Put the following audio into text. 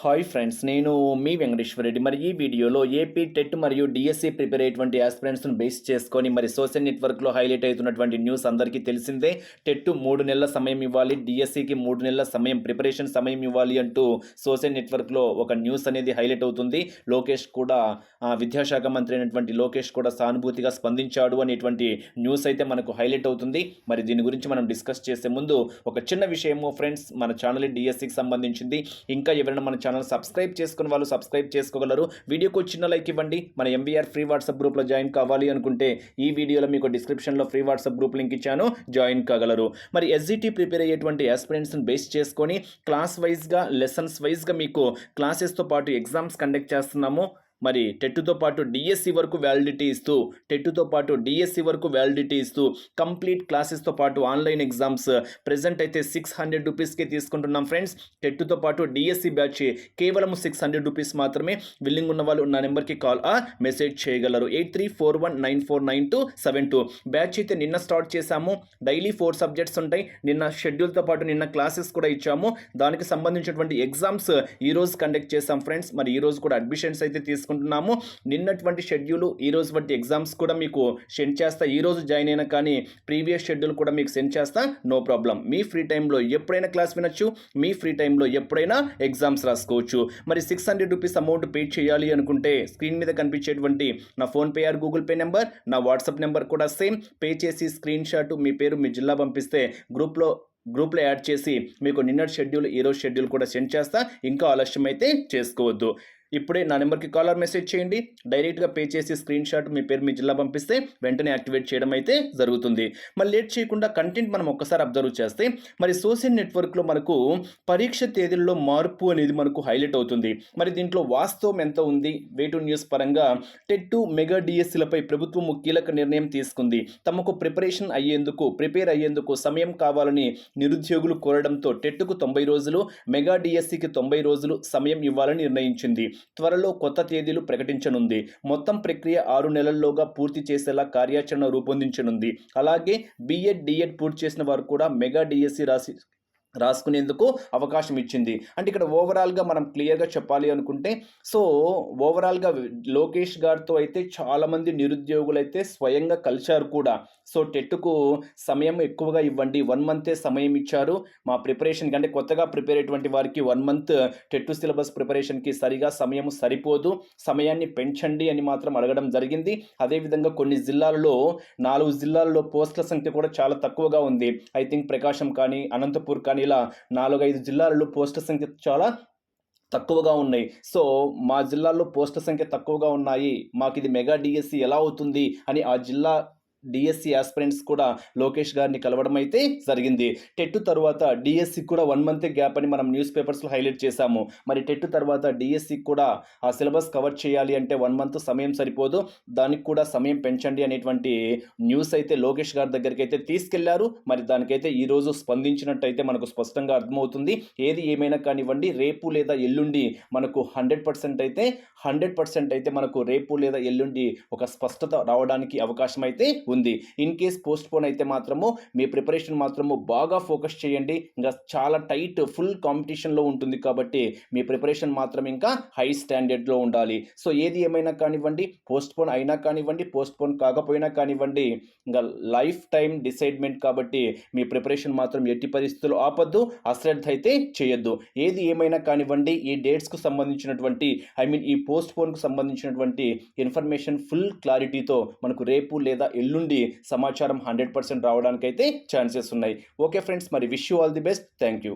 Hi friends నేను మీ వెంకటేశ్వర రెడ్డి మరి ఈ వీడియోలో ఏపీ టెట్ మరియు డిఎస్సి ప్రిపేర్ అయ్యేటువంటి ఆస్పిరెంట్స్ను బేస్ చేసుకొని మరి సోషల్ నెట్వర్క్లో హైలైట్ అవుతున్నటువంటి న్యూస్ అందరికీ తెలిసిందే. టెట్ మూడు నెలల సమయం ఇవ్వాలి డిఎస్సికి మూడు నెలల సమయం ప్రిపరేషన్ సమయం ఇవ్వాలి అంటూ సోషల్ నెట్వర్క్లో ఒక న్యూస్ అనేది హైలైట్ అవుతుంది. లోకేష్ కూడా విద్యాశాఖ మంత్రి అయినటువంటి లోకేష్ కూడా సానుభూతిగా స్పందించాడు అనేటువంటి న్యూస్ అయితే మనకు హైలైట్ అవుతుంది. మరి దీని గురించి మనం డిస్కస్ చేసే ముందు ఒక చిన్న విషయము ఫ్రెండ్స్ మన ఛానల్ డిఎస్సికి సంబంధించింది. ఇంకా ఎవరైనా మన ఛానల్ సబ్స్క్రైబ్ చేసుకున్న వాళ్ళు సబ్స్క్రైబ్ చేసుకోగలరు. వీడియోకు చిన్న లైక్ ఇవ్వండి. మన ఎంబీఆర్ ఫ్రీ వాట్సాప్ గ్రూప్లో జాయిన్ కావాలి అనుకుంటే ఈ వీడియోలో మీకు డిస్క్రిప్షన్లో ఫ్రీ వాట్సాప్ గ్రూప్ లింక్ ఇచ్చాను. జాయిన్ కాగలరు. మరి ఎస్జిటి ప్రిపేర్ అయ్యేటువంటి ఆస్పిరెంట్స్ని బేస్ చేసుకొని క్లాస్ వైజ్గా లెసన్స్ వైజ్గా మీకు క్లాసెస్తో పాటు ఎగ్జామ్స్ కండక్ట్ చేస్తున్నాము. మరి టెట్టుతో పాటు డిఎస్సి వరకు వ్యాలిడిటీ ఇస్తూ టెట్టుతో పాటు డిఎస్సి వరకు వ్యాలిడిటీ ఇస్తూ కంప్లీట్ క్లాసెస్తో పాటు ఆన్లైన్ ఎగ్జామ్స్ ప్రజెంట్ అయితే సిక్స్ హండ్రెడ్ రూపీస్కే తీసుకుంటున్నాం ఫ్రెండ్స్ టెట్టుతో పాటు డిఎస్సి బ్యాచ్ కేవలం సిక్స్ హండ్రెడ్ రూపీస్ మాత్రమే విల్లింగ్ ఉన్న వాళ్ళు నా నెంబర్కి కాల్ ఆ మెసేజ్ చేయగలరు. Eight three four one nine four nine two seven two batch అయితే నిన్న స్టార్ట్ చేశాము. డైలీ ఫోర్ సబ్జెక్ట్స్ ఉంటాయి. నిన్న షెడ్యూల్తో పాటు నిన్న క్లాసెస్ కూడా ఇచ్చాము. దానికి సంబంధించినటువంటి ఎగ్జామ్స్ ఈ కండక్ట్ చేశాం ఫ్రెండ్స్ మరి ఈరోజు కూడా అడ్మిషన్స్ అయితే తీసుకు తీసుకుంటున్నాము నిన్నటువంటి షెడ్యూల్ ఈ రోజు వంటి ఎగ్జామ్స్ కూడా మీకు సెండ్ చేస్తా. ఈ రోజు జాయిన్ అయినా కానీ ప్రీవియస్ షెడ్యూల్ కూడా మీకు సెండ్ చేస్తా. No problem. మీ ఫ్రీ టైంలో ఎప్పుడైనా క్లాస్ వినొచ్చు. మీ ఫ్రీ టైంలో ఎప్పుడైనా ఎగ్జామ్స్ రాసుకోవచ్చు. మరి six hundred rupees amount pay చేయాలి అనుకుంటే స్క్రీన్ మీద కనిపించేటువంటి నా PhonePe or Google Pay number నా వాట్సాప్ నెంబర్ కూడా సేమ్. పే చేసి స్క్రీన్ షాట్ మీ పేరు మీ జిల్లా పంపిస్తే గ్రూప్లో గ్రూప్లో యాడ్ చేసి మీకు నిన్నటి షెడ్యూల్ ఈరోజు షెడ్యూల్ కూడా సెండ్ చేస్తా. ఇంకా ఆలస్యం అయితే చేసుకోవద్దు. ఇప్పుడే నా నెంబర్కి కాలర్ మెసేజ్ చేయండి. డైరెక్ట్గా పే చేసి స్క్రీన్ షాట్ మీ పేరు మీ జిల్లా పంపిస్తే వెంటనే యాక్టివేట్ చేయడం అయితే జరుగుతుంది. మరి లేట్ చేయకుండా కంటెంట్ మనం ఒక్కసారి అబ్జర్వ్ చేస్తే మరి సోషల్ నెట్వర్క్లో మనకు పరీక్ష తేదీల్లో మార్పు అనేది మనకు హైలైట్ అవుతుంది. మరి దీంట్లో వాస్తవం ఎంత ఉంది? వేటు న్యూస్ పరంగా టెట్ మెగా డిఎస్సీలపై ప్రభుత్వం కీలక నిర్ణయం తీసుకుంది. తమకు ప్రిపరేషన్ అయ్యేందుకు ప్రిపేర్ అయ్యేందుకు సమయం కావాలని నిరుద్యోగులు కోరడంతో టెట్కు తొంభై రోజులు మెగా డిఎస్సికి తొంభై రోజులు సమయం ఇవ్వాలని నిర్ణయించింది. త్వరలో కొత్త తేదీలు ప్రకటించనుంది. మొత్తం ప్రక్రియ ఆరు నెలల్లోగా పూర్తి చేసేలా కార్యాచరణ రూపొందించనుంది. అలాగే బీఎడ్ డిఎడ్ పూర్తి చేసిన వారు కూడా మెగా డిఎస్సి రాసి రాసుకునేందుకు అవకాశం ఇచ్చింది. అంటే ఇక్కడ ఓవరాల్గా మనం క్లియర్గా చెప్పాలి అనుకుంటే సో ఓవరాల్గా లోకేష్ గారితో అయితే చాలామంది నిరుద్యోగులు అయితే స్వయంగా కలిశారు కూడా. సో టెట్కు సమయం ఎక్కువగా ఇవ్వండి. వన్ మంతే సమయం ఇచ్చారు. మా ప్రిపరేషన్కి అంటే కొత్తగా ప్రిపేర్ అయ్యేటువంటి వారికి వన్ మంత్ టెట్టు సిలబస్ ప్రిపరేషన్కి సరిగా సమయం సరిపోదు. సమయాన్ని పెంచండి అని మాత్రం అడగడం జరిగింది. అదేవిధంగా కొన్ని జిల్లాలలో నాలుగు జిల్లాల్లో పోస్టుల సంఖ్య కూడా చాలా తక్కువగా ఉంది. ఐ థింక్ ప్రకాశం కానీ అనంతపూర్ కానీ ఇలా నాలుగైదు జిల్లాలలో పోస్టుల సంఖ్య చాలా తక్కువగా ఉన్నాయి. సో మా జిల్లాలో పోస్టుల సంఖ్య తక్కువగా ఉన్నాయి. మాకు ఇది మెగా డిఎస్సి ఎలా అవుతుంది అని ఆ జిల్లా డిఎస్సి ఆస్పిరెంట్స్ కూడా లోకేష్ గారిని కలవడం అయితే జరిగింది. టెట్ తర్వాత డిఎస్సి కూడా వన్ మంత్ గ్యాప్ అని మనం న్యూస్ పేపర్స్లో హైలైట్ చేశాము. మరి టెట్ తర్వాత డిఎస్సి కూడా ఆ సిలబస్ కవర్ చేయాలి అంటే వన్ మంత్ సమయం సరిపోదు. దానికి కూడా సమయం పెంచండి అనేటువంటి న్యూస్ అయితే లోకేష్ గారి దగ్గరికి అయితే తీసుకెళ్ళారు. మరి దానికైతే ఈరోజు స్పందించినట్టయితే మనకు స్పష్టంగా అర్థమవుతుంది. ఏది ఏమైనా కానివ్వండి రేపు లేదా ఎల్లుండి మనకు హండ్రెడ్ పర్సెంట్ అయితే హండ్రెడ్ పర్సెంట్ అయితే మనకు రేపు లేదా ఎల్లుండి ఒక స్పష్టత రావడానికి అవకాశం అయితే ఉంది. ఇన్ కేస్ పోస్ట్ పోన్ అయితే మాత్రము మీ ప్రిపరేషన్ మాత్రము బాగా ఫోకస్ చేయండి. ఇంకా చాలా టైట్ ఫుల్ కాంపిటీషన్లో ఉంటుంది కాబట్టి మీ ప్రిపరేషన్ మాత్రం ఇంకా హై స్టాండర్డ్లో ఉండాలి. సో ఏది ఏమైనా కానివ్వండి పోస్ట్ పోన్ అయినా కానివ్వండి పోస్ట్ పోన్ కాకపోయినా కానివ్వండి ఇంకా లైఫ్ టైం డిసైడ్మెంట్ కాబట్టి మీ ప్రిపరేషన్ మాత్రం ఎట్టి పరిస్థితుల్లో ఆపద్దు అశ్రద్ధ అయితే చేయొద్దు. ఏది ఏమైనా కానివ్వండి ఈ డేట్స్కు సంబంధించినటువంటి ఐ మీన్ ఈ పోస్ట్ పోన్కు సంబంధించినటువంటి ఇన్ఫర్మేషన్ ఫుల్ క్లారిటీతో మనకు రేపు లేదా ఎల్లుండి సమాచారం హండ్రెడ్ పర్సెంట్ రావడానికైతే ఛాన్సెస్ ఉన్నాయి. ఓకే ఫ్రెండ్స్ మరి wish you all the best. Thank you